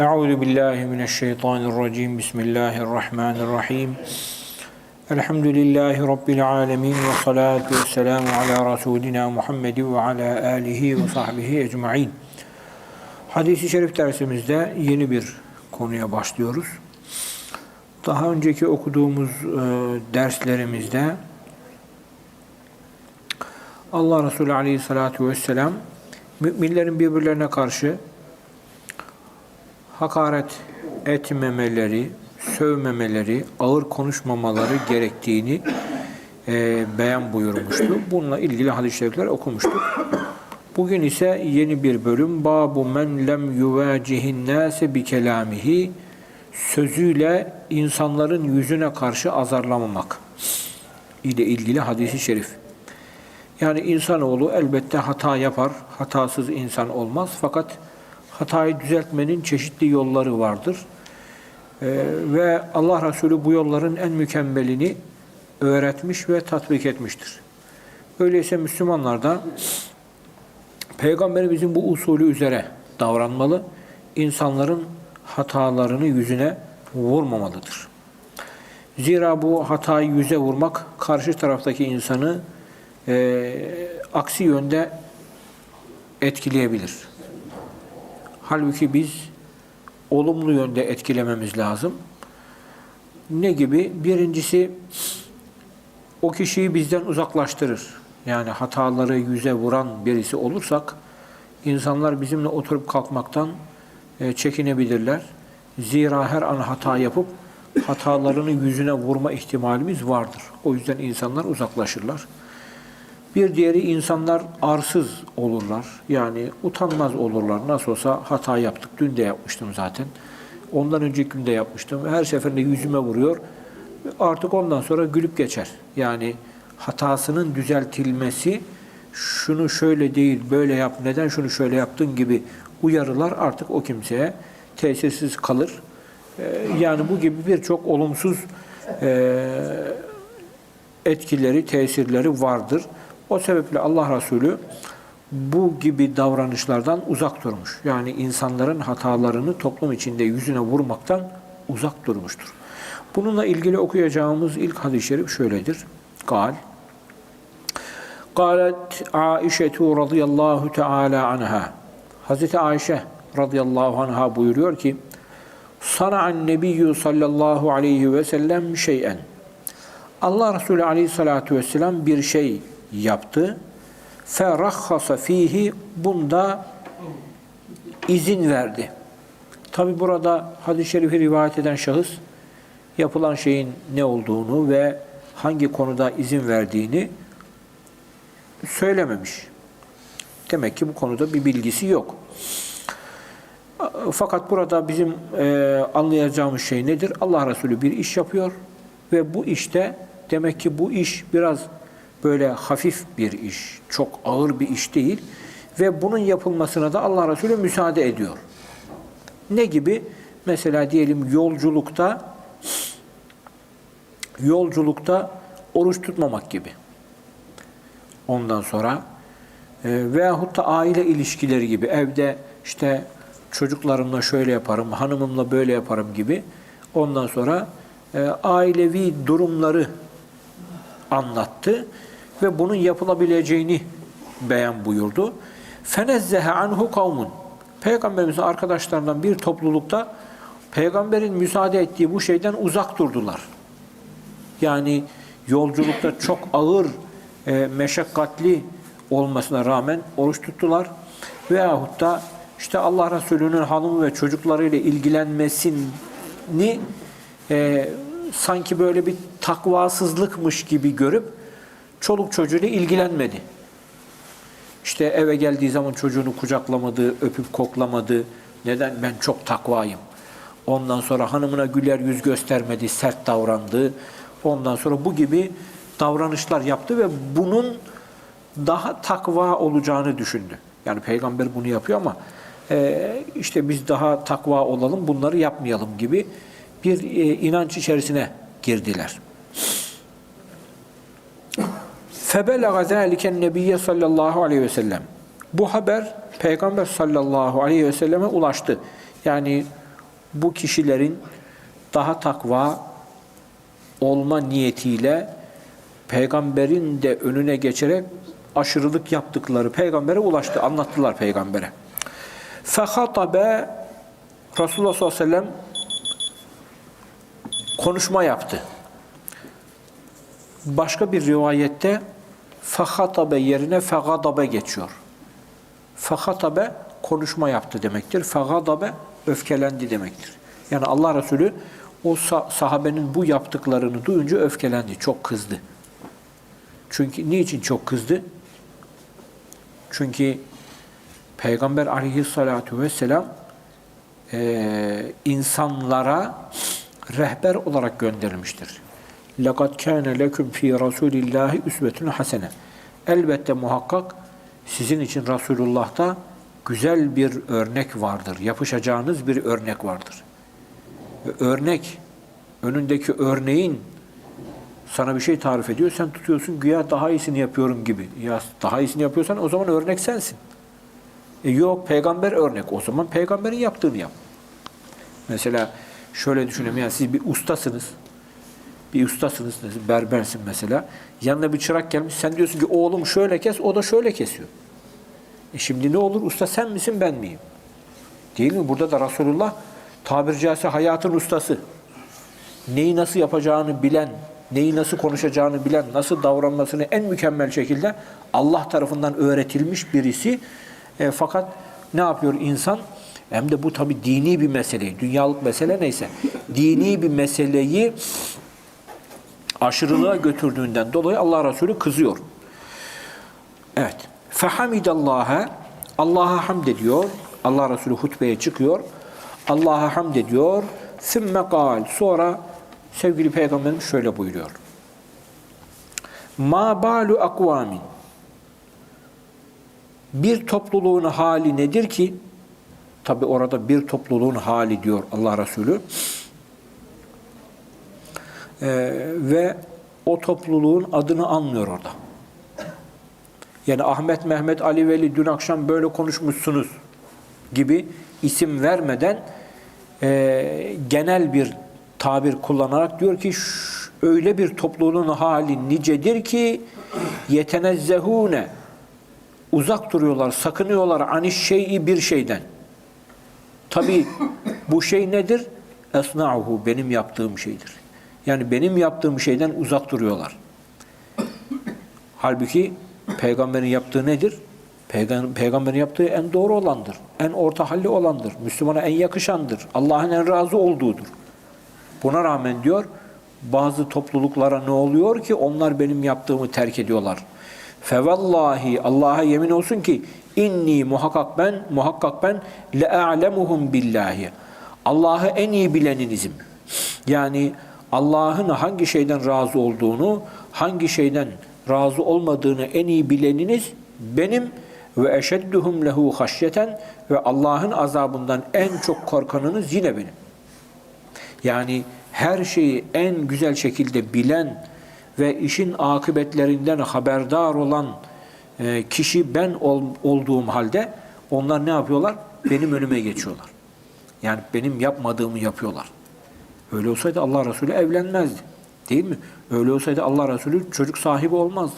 Euzu billahi mineşşeytanirracim. Bismillahirrahmanirrahim. Elhamdülillahi rabbil alamin ve salatu vesselamu ala rasulina Muhammed ve ala alihi ve sahbihi ecmaîn. Hadis-i şerif dersimizde yeni bir konuya başlıyoruz. Daha önceki okuduğumuz e, derslerimizde Allah Resulü Aleyhisselatü Vesselam müminlerin birbirlerine karşı hakaret etmemeleri, sövmemeleri, ağır konuşmamaları gerektiğini e, beyan buyurmuştu. Bununla ilgili hadis-i şerifler okumuştuk. Bugün ise yeni bir bölüm. Babu men lem yuvacihin nase bi kelamihi sözüyle insanların yüzüne karşı azarlamamak ile ilgili hadisi şerif. Yani insanoğlu elbette hata yapar. Hatasız insan olmaz. Fakat hatayı düzeltmenin çeşitli yolları vardır. Ee, ve Allah Resulü bu yolların en mükemmelini öğretmiş ve tatbik etmiştir. Öyleyse Müslümanlar da Peygamberimizin bu usulü üzere davranmalı. İnsanların hatalarını yüzüne vurmamalıdır. Zira bu hatayı yüze vurmak karşı taraftaki insanı e, aksi yönde etkileyebilir. Halbuki biz olumlu yönde etkilememiz lazım. Ne gibi? Birincisi o kişiyi bizden uzaklaştırır. Yani hataları yüze vuran birisi olursak insanlar bizimle oturup kalkmaktan e, çekinebilirler. Zira her an hata yapıp hatalarını yüzüne vurma ihtimalimiz vardır. O yüzden insanlar uzaklaşırlar. Bir diğeri insanlar arsız olurlar. Yani utanmaz olurlar. Nasıl olsa hata yaptık. Dün de yapmıştım zaten. Ondan önceki gün de yapmıştım. Her seferinde yüzüme vuruyor. Artık ondan sonra gülüp geçer. Yani hatasının düzeltilmesi şunu şöyle değil, böyle yap, neden şunu şöyle yaptın gibi uyarılar artık o kimseye tesirsiz kalır. Ee, yani bu gibi birçok olumsuz e, etkileri, tesirleri vardır. O sebeple Allah Resulü bu gibi davranışlardan uzak durmuş. Yani insanların hatalarını toplum içinde yüzüne vurmaktan uzak durmuştur. Bununla ilgili okuyacağımız ilk hadis-i şerif şöyledir. Gal Galet Aişetu radıyallahu teala anha Hazreti Ayşe radıyallahu anha buyuruyor ki Sana'an nebiyyü sallallahu aleyhi ve sellem şeyen Allah Resulü aleyhissalatu vesselam bir şey yaptı. Ferahhasa fihi bunda izin verdi. Tabi burada hadis-i şerifi rivayet eden şahıs yapılan şeyin ne olduğunu ve hangi konuda izin verdiğini söylememiş. Demek ki bu konuda bir bilgisi yok. Fakat burada bizim e, anlayacağımız şey nedir? Allah Resulü bir iş yapıyor ve bu işte demek ki bu iş biraz böyle hafif bir iş, çok ağır bir iş değil ve bunun yapılmasına da Allah Resulü müsaade ediyor. Ne gibi? Mesela diyelim yolculukta yolculukta oruç tutmamak gibi. Ondan sonra e, veyahut da aile ilişkileri gibi evde işte çocuklarımla şöyle yaparım, hanımımla böyle yaparım gibi. Ondan sonra e, ailevi durumları anlattı ve bunun yapılabileceğini beyan buyurdu. Fenezzehe anhu kavmun. Peygamberimizin arkadaşlarından bir toplulukta peygamberin müsaade ettiği bu şeyden uzak durdular. Yani yolculukta çok ağır, e, meşakkatli olmasına rağmen oruç tuttular. Veyahut da işte Allah Resulü'nün hanımı ve çocuklarıyla ilgilenmesini e, sanki böyle bir takvasızlıkmış gibi görüp çoluk çocuğuyla ilgilenmedi. İşte eve geldiği zaman çocuğunu kucaklamadı, öpüp koklamadı. Neden? Ben çok takvayım. Ondan sonra hanımına güler yüz göstermedi, sert davrandı. Ondan sonra bu gibi davranışlar yaptı ve bunun daha takva olacağını düşündü. Yani peygamber bunu yapıyor ama e, işte biz daha takva olalım, bunları yapmayalım gibi bir e, inanç içerisine girdiler. فَبَلَغَ ذَٰلِكَ النَّبِيَّ sallallahu aleyhi ve sellem. Bu haber Peygamber sallallahu aleyhi ve selleme ulaştı. Yani bu kişilerin daha takva olma niyetiyle peygamberin de önüne geçerek aşırılık yaptıkları peygambere ulaştı, anlattılar peygambere. Fehatabe Resulullah sallallahu aleyhi ve sellem konuşma yaptı. Başka bir rivayette fehatabe yerine fegadabe geçiyor. Fehatabe konuşma yaptı demektir. Fegadabe öfkelendi demektir. Yani Allah Resulü o sah- sahabenin bu yaptıklarını duyunca öfkelendi, çok kızdı. Çünkü niçin çok kızdı? Çünkü Peygamber aleyhissalatu vesselam eee insanlara rehber olarak gönderilmiştir. لَقَدْ كَانَ لَكُمْ ف۪ي رَسُولِ اللّٰهِ üsvetun hasene. Elbette muhakkak sizin için Resulullah'ta güzel bir örnek vardır. Yapışacağınız bir örnek vardır. Ve örnek, önündeki örneğin sana bir şey tarif ediyor, sen tutuyorsun güya daha iyisini yapıyorum gibi. Ya daha iyisini yapıyorsan o zaman örnek sensin. E yok peygamber örnek. O zaman peygamberin yaptığını yap. Mesela şöyle düşünelim yani siz bir ustasınız. Bir ustasınız, berbersin mesela. Yanına bir çırak gelmiş. Sen diyorsun ki oğlum şöyle kes, o da şöyle kesiyor. E şimdi ne olur? Usta sen misin, ben miyim? Değil mi? Burada da Resulullah tabiri caizse hayatın ustası. Neyi nasıl yapacağını bilen, neyi nasıl konuşacağını bilen, nasıl davranmasını en mükemmel şekilde Allah tarafından öğretilmiş birisi. E, fakat ne yapıyor insan? Hem de bu tabi dini bir mesele, dünyalık mesele neyse. Dini bir meseleyi aşırılığa götürdüğünden dolayı Allah Resulü kızıyor. Evet. Fehamidallaha Allah'a hamd ediyor. Allah Resulü hutbeye çıkıyor. Allah'a hamd ediyor. Sümme kal. Sonra sevgili Peygamberimiz şöyle buyuruyor. Ma balu akvamin. Bir topluluğun hali nedir ki? Tabi orada bir topluluğun hali diyor Allah Resulü. Ee, ve o topluluğun adını anmıyor orada. Yani Ahmet, Mehmet, Ali, Veli dün akşam böyle konuşmuşsunuz gibi isim vermeden e, genel bir tabir kullanarak diyor ki "Ş- öyle bir topluluğun hali nicedir ki yetenezzehune uzak duruyorlar, sakınıyorlar aniş şeyi bir şeyden. Tabi bu şey nedir? Esna'uhu benim yaptığım şeydir. Yani benim yaptığım şeyden uzak duruyorlar. Halbuki peygamberin yaptığı nedir? Peygamber, peygamberin yaptığı en doğru olandır. En orta halli olandır. Müslümana en yakışandır. Allah'ın en razı olduğudur. Buna rağmen diyor bazı topluluklara ne oluyor ki onlar benim yaptığımı terk ediyorlar. Fevallahi Allah'a yemin olsun ki inni muhakkak ben muhakkak ben le'alemuhum billahi. Allah'ı en iyi bileninizim. Yani Allah'ın hangi şeyden razı olduğunu, hangi şeyden razı olmadığını en iyi bileniniz benim ve eşedduhum lehu haşyeten ve Allah'ın azabından en çok korkanınız yine benim. Yani her şeyi en güzel şekilde bilen ve işin akıbetlerinden haberdar olan e, kişi ben ol- olduğum halde onlar ne yapıyorlar? Benim önüme geçiyorlar. Yani benim yapmadığımı yapıyorlar. Öyle olsaydı Allah Resulü evlenmezdi. Değil mi? Öyle olsaydı Allah Resulü çocuk sahibi olmazdı.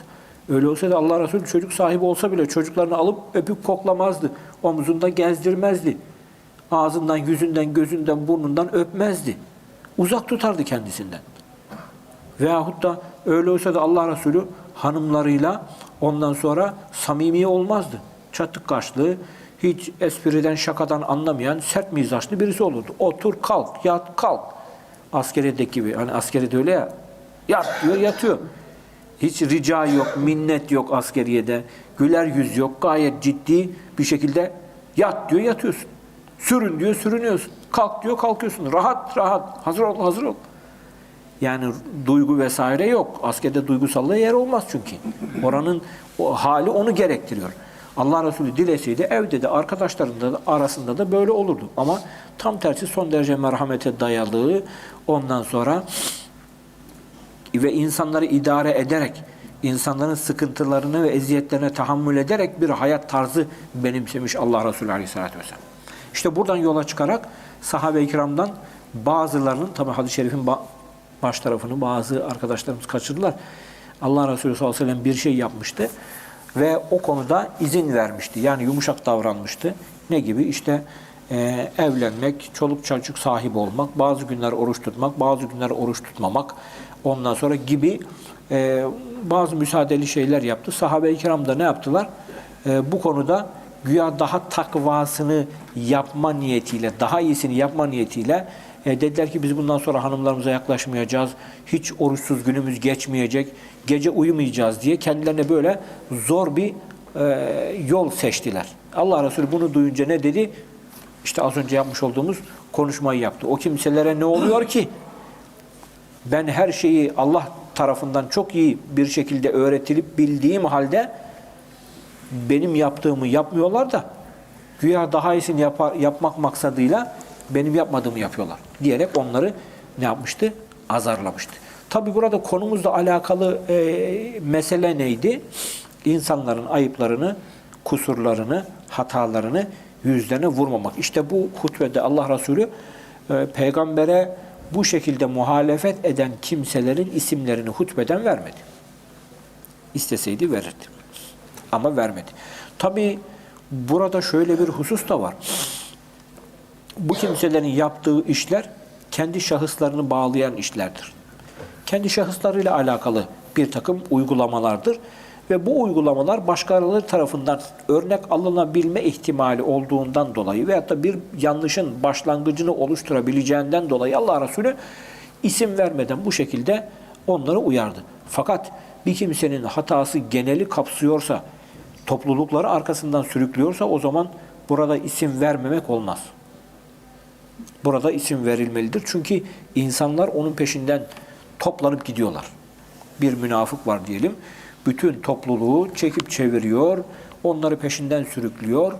Öyle olsaydı Allah Resulü çocuk sahibi olsa bile çocuklarını alıp öpüp koklamazdı. Omzunda gezdirmezdi. Ağzından, yüzünden, gözünden, burnundan öpmezdi. Uzak tutardı kendisinden. Veyahut da öyle olsaydı Allah Resulü hanımlarıyla ondan sonra samimi olmazdı. Çatık kaşlı, hiç espriden şakadan anlamayan sert mizaçlı birisi olurdu. Otur kalk, yat kalk. Askerideki gibi. Hani askeride öyle ya. Yat diyor yatıyor. Hiç rica yok, minnet yok askeriyede. Güler yüz yok. Gayet ciddi bir şekilde yat diyor yatıyorsun. Sürün diyor sürünüyorsun. Kalk diyor kalkıyorsun. Rahat rahat. Hazır ol hazır ol. Yani duygu vesaire yok. Askerde duygusallığa yer olmaz çünkü. Oranın o hali onu gerektiriyor. Allah Resulü dileseydi evde de arkadaşlarında da arasında da böyle olurdu. Ama tam tersi son derece merhamete dayalı ondan sonra ve insanları idare ederek, insanların sıkıntılarını ve eziyetlerine tahammül ederek bir hayat tarzı benimsemiş Allah Resulü Aleyhisselatü Vesselam. İşte buradan yola çıkarak sahabe-i kiramdan bazılarının, tabi hadis-i şerifin baş tarafını bazı arkadaşlarımız kaçırdılar. Allah Resulü sallallahu aleyhi ve sellem bir şey yapmıştı ve o konuda izin vermişti. Yani yumuşak davranmıştı. Ne gibi? İşte e, evlenmek, çoluk çocuk sahibi olmak, bazı günler oruç tutmak, bazı günler oruç tutmamak, ondan sonra gibi e, bazı müsaadeli şeyler yaptı. Sahabe-i kiram da ne yaptılar? E, bu konuda güya daha takvasını yapma niyetiyle, daha iyisini yapma niyetiyle e, dediler ki biz bundan sonra hanımlarımıza yaklaşmayacağız, hiç oruçsuz günümüz geçmeyecek, gece uyumayacağız diye kendilerine böyle zor bir e, yol seçtiler. Allah Resulü bunu duyunca ne dedi? İşte az önce yapmış olduğumuz konuşmayı yaptı. O kimselere ne oluyor ki? Ben her şeyi Allah tarafından çok iyi bir şekilde öğretilip bildiğim halde benim yaptığımı yapmıyorlar da güya daha iyisini yapar, yapmak maksadıyla benim yapmadığımı yapıyorlar diyerek onları ne yapmıştı? Azarlamıştı. Tabi burada konumuzla alakalı e, mesele neydi? İnsanların ayıplarını, kusurlarını, hatalarını yüzlerine vurmamak. İşte bu hutbede Allah Resulü e, peygambere bu şekilde muhalefet eden kimselerin isimlerini hutbeden vermedi. İsteseydi verirdi. Ama vermedi. Tabi burada şöyle bir husus da var. Bu kimselerin yaptığı işler kendi şahıslarını bağlayan işlerdir. Kendi şahıslarıyla alakalı bir takım uygulamalardır. Ve bu uygulamalar başkaları tarafından örnek alınabilme ihtimali olduğundan dolayı veyahut da bir yanlışın başlangıcını oluşturabileceğinden dolayı Allah Resulü isim vermeden bu şekilde onları uyardı. Fakat bir kimsenin hatası geneli kapsıyorsa, toplulukları arkasından sürüklüyorsa o zaman burada isim vermemek olmaz. Burada isim verilmelidir. Çünkü insanlar onun peşinden toplanıp gidiyorlar. Bir münafık var diyelim. Bütün topluluğu çekip çeviriyor, onları peşinden sürüklüyor.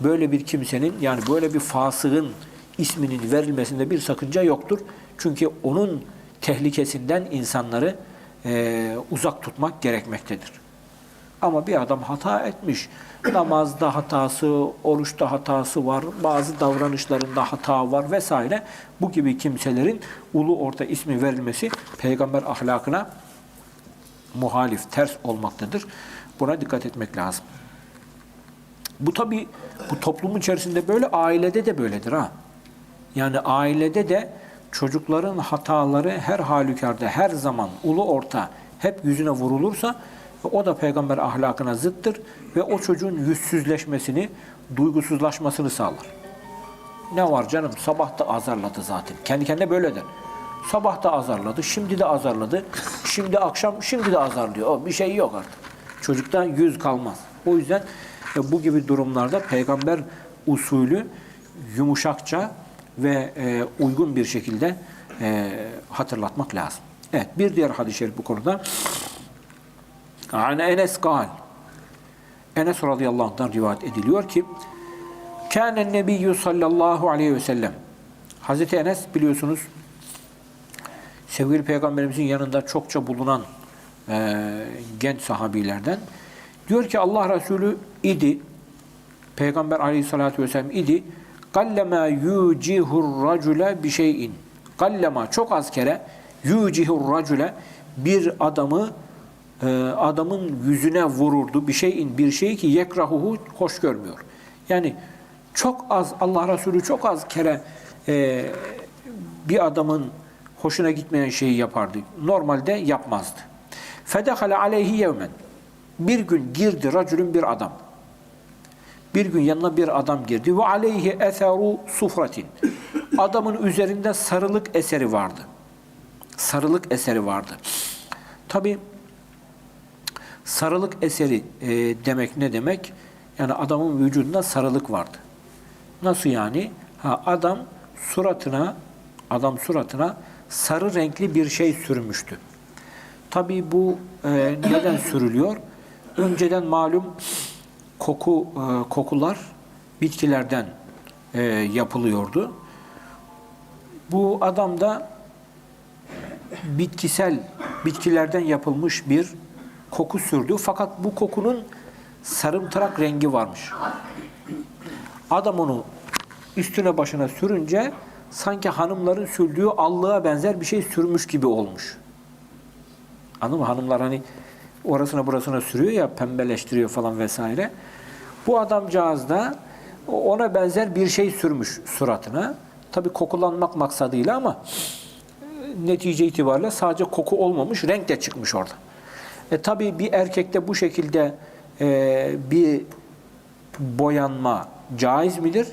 Böyle bir kimsenin yani böyle bir fasığın isminin verilmesinde bir sakınca yoktur. Çünkü onun tehlikesinden insanları e, uzak tutmak gerekmektedir. Ama bir adam hata etmiş. Namazda hatası, oruçta hatası var, bazı davranışlarında hata var vesaire. Bu gibi kimselerin ulu orta ismi verilmesi peygamber ahlakına muhalif, ters olmaktadır. Buna dikkat etmek lazım. Bu tabi bu toplumun içerisinde böyle, ailede de böyledir ha. Yani ailede de çocukların hataları her halükarda, her zaman ulu orta hep yüzüne vurulursa o da peygamber ahlakına zıttır ve o çocuğun yüzsüzleşmesini, duygusuzlaşmasını sağlar. Ne var canım? Sabah da azarladı zaten. Kendi kendine böyle der. Sabah da azarladı, şimdi de azarladı. Şimdi akşam, şimdi de azarlıyor. O bir şey yok artık. Çocukta yüz kalmaz. O yüzden e, bu gibi durumlarda peygamber usulü yumuşakça ve e, uygun bir şekilde e, hatırlatmak lazım. Evet, bir diğer hadis-i şerif bu konuda. An Enes kal. Enes radıyallahu anh'tan rivayet ediliyor ki Kânen nebiyyü sallallahu aleyhi ve sellem. Hazreti Enes biliyorsunuz sevgili peygamberimizin yanında çokça bulunan e, genç sahabilerden diyor ki Allah Resulü idi Peygamber aleyhissalatü vesselam idi. Gallema yucihur racule bir şeyin. Gallema çok az kere yucihur racule bir adamı adamın yüzüne vururdu bir şeyin bir şey ki yekrahuhu hoş görmüyor. Yani çok az Allah Resulü çok az kere e, bir adamın hoşuna gitmeyen şeyi yapardı. Normalde yapmazdı. Fedehale aleyhi yevmen. Bir gün girdi racülün bir adam. Bir gün yanına bir adam girdi ve aleyhi eseru sufratin. Adamın üzerinde sarılık eseri vardı. Sarılık eseri vardı. Tabi sarılık eseri e, demek ne demek? Yani adamın vücudunda sarılık vardı. Nasıl yani? Ha, adam suratına adam suratına sarı renkli bir şey sürmüştü. Tabi bu e, neden sürülüyor? Önceden malum koku e, kokular bitkilerden e, yapılıyordu. Bu adam da bitkisel bitkilerden yapılmış bir koku sürdü. Fakat bu kokunun sarımtırak rengi varmış. Adam onu üstüne başına sürünce sanki hanımların sürdüğü allığa benzer bir şey sürmüş gibi olmuş. Anladın mı? Hanımlar hani orasına burasına sürüyor ya pembeleştiriyor falan vesaire. Bu adamcağız da ona benzer bir şey sürmüş suratına. Tabii kokulanmak maksadıyla ama netice itibariyle sadece koku olmamış, renk de çıkmış orada. E tabii bir erkekte bu şekilde e, bir boyanma caiz midir?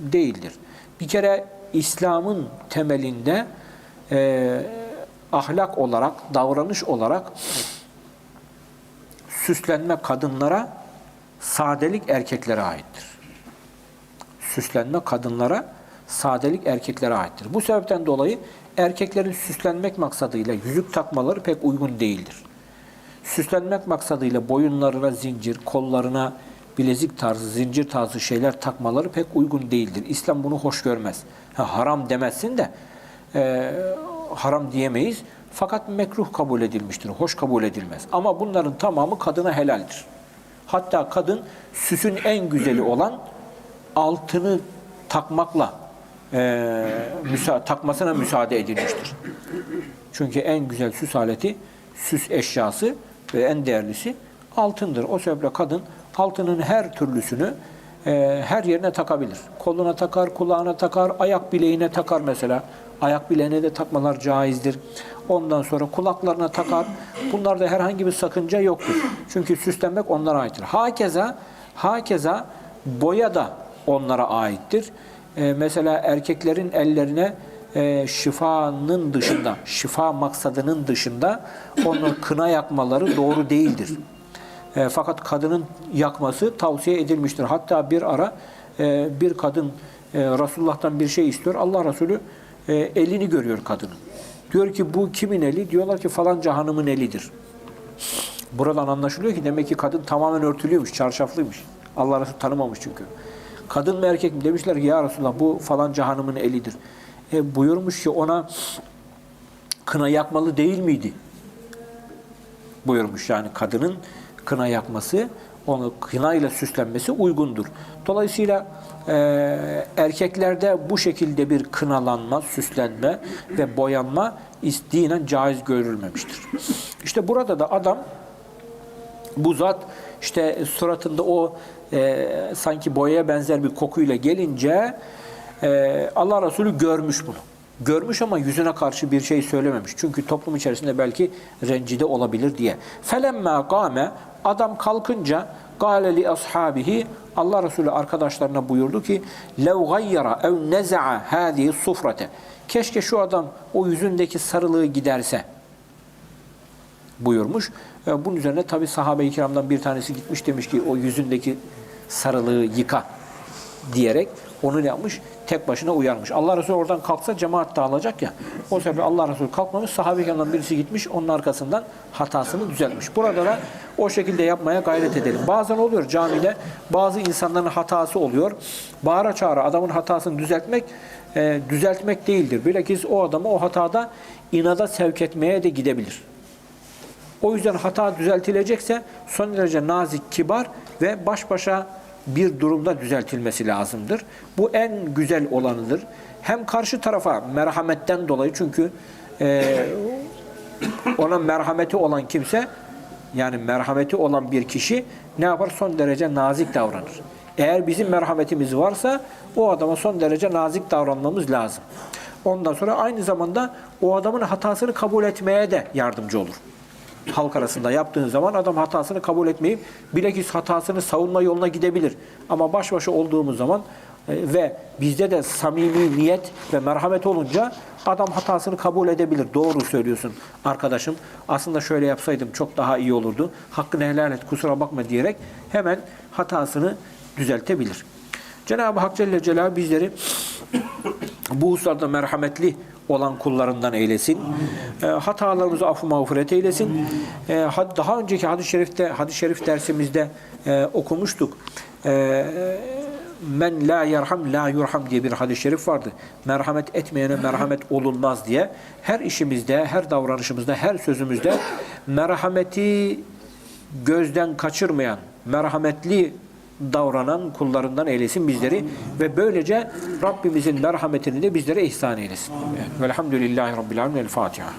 Değildir. Bir kere İslam'ın temelinde e, ahlak olarak, davranış olarak süslenme kadınlara, sadelik erkeklere aittir. Süslenme kadınlara, sadelik erkeklere aittir. Bu sebepten dolayı erkeklerin süslenmek maksadıyla yüzük takmaları pek uygun değildir. Süslenmek maksadıyla boyunlarına zincir, kollarına bilezik tarzı, zincir tarzı şeyler takmaları pek uygun değildir. İslam bunu hoş görmez. Ha, haram demezsin de e, haram diyemeyiz. Fakat mekruh kabul edilmiştir, hoş kabul edilmez. Ama bunların tamamı kadına helaldir. Hatta kadın süsün en güzeli olan altını takmakla e, müsa takmasına müsaade edilmiştir. Çünkü en güzel süs aleti, süs eşyası ve en değerlisi altındır. O sebeple kadın altının her türlüsünü e, her yerine takabilir. Koluna takar, kulağına takar, ayak bileğine takar mesela. Ayak bileğine de takmalar caizdir. Ondan sonra kulaklarına takar. Bunlarda herhangi bir sakınca yoktur. Çünkü süslenmek onlara aittir. Hakeza, hakeza boya da onlara aittir. E, mesela erkeklerin ellerine e, şifanın dışında, şifa maksadının dışında onun kına yakmaları doğru değildir. E, fakat kadının yakması tavsiye edilmiştir. Hatta bir ara e, bir kadın e, Resulullah'tan bir şey istiyor. Allah Resulü e, elini görüyor kadının. Diyor ki bu kimin eli? Diyorlar ki falanca hanımın elidir. Buradan anlaşılıyor ki demek ki kadın tamamen örtülüymüş, çarşaflıymış. Allah Resulü tanımamış çünkü. Kadın mı erkek mi? Demişler ki ya Resulullah bu falanca hanımın elidir. E, buyurmuş ki ona kına yakmalı değil miydi? Buyurmuş yani kadının kına yakması, onu kına ile süslenmesi uygundur. Dolayısıyla e, erkeklerde bu şekilde bir kınalanma, süslenme ve boyanma dinen caiz görülmemiştir. İşte burada da adam bu zat işte suratında o e, sanki boyaya benzer bir kokuyla gelince e, Allah Resulü görmüş bunu. Görmüş ama yüzüne karşı bir şey söylememiş. Çünkü toplum içerisinde belki rencide olabilir diye. Felemma kâme adam kalkınca gâle li ashabihi Allah Resulü arkadaşlarına buyurdu ki lev gayyara ev neza'a hâzihi sufrate keşke şu adam o yüzündeki sarılığı giderse buyurmuş. E, Bunun üzerine tabi sahabe-i kiramdan bir tanesi gitmiş demiş ki o yüzündeki sarılığı yıka diyerek onu yapmış? Tek başına uyarmış. Allah Resulü oradan kalksa cemaat dağılacak ya. O sebeple Allah Resulü kalkmamış. Sahabe-i kiramdan birisi gitmiş onun arkasından hatasını düzeltmiş. Burada da o şekilde yapmaya gayret edelim. Bazen oluyor camide bazı insanların hatası oluyor. Bağıra çağıra adamın hatasını düzeltmek e, düzeltmek değildir. Bilakis o adamı o hatada inada sevk etmeye de gidebilir. O yüzden hata düzeltilecekse son derece nazik, kibar ve baş başa bir durumda düzeltilmesi lazımdır. Bu en güzel olanıdır. Hem karşı tarafa merhametten dolayı çünkü e, ona merhameti olan kimse yani merhameti olan bir kişi ne yapar? Son derece nazik davranır. Eğer bizim merhametimiz varsa o adama son derece nazik davranmamız lazım. Ondan sonra aynı zamanda o adamın hatasını kabul etmeye de yardımcı olur halk arasında yaptığın zaman adam hatasını kabul etmeyip bilakis hatasını savunma yoluna gidebilir. Ama baş başa olduğumuz zaman e, ve bizde de samimi niyet ve merhamet olunca adam hatasını kabul edebilir. Doğru söylüyorsun arkadaşım. Aslında şöyle yapsaydım çok daha iyi olurdu. Hakkını helal et kusura bakma diyerek hemen hatasını düzeltebilir. Cenab-ı Hak Celle Celaluhu bizleri bu hususlarda merhametli olan kullarından eylesin. E, hatalarımızı affı mağfiret eylesin. E, daha önceki hadis-i şerifte hadis-i şerif dersimizde e, okumuştuk. E, men la yerham la yurham diye bir hadis-i şerif vardı. Merhamet etmeyene merhamet olunmaz diye. Her işimizde, her davranışımızda, her sözümüzde merhameti gözden kaçırmayan, merhametli davranan kullarından eylesin bizleri ve böylece Rabbimizin merhametini de bizlere ihsan eylesin. Velhamdülillahi Rabbil Alemin. El Fatiha.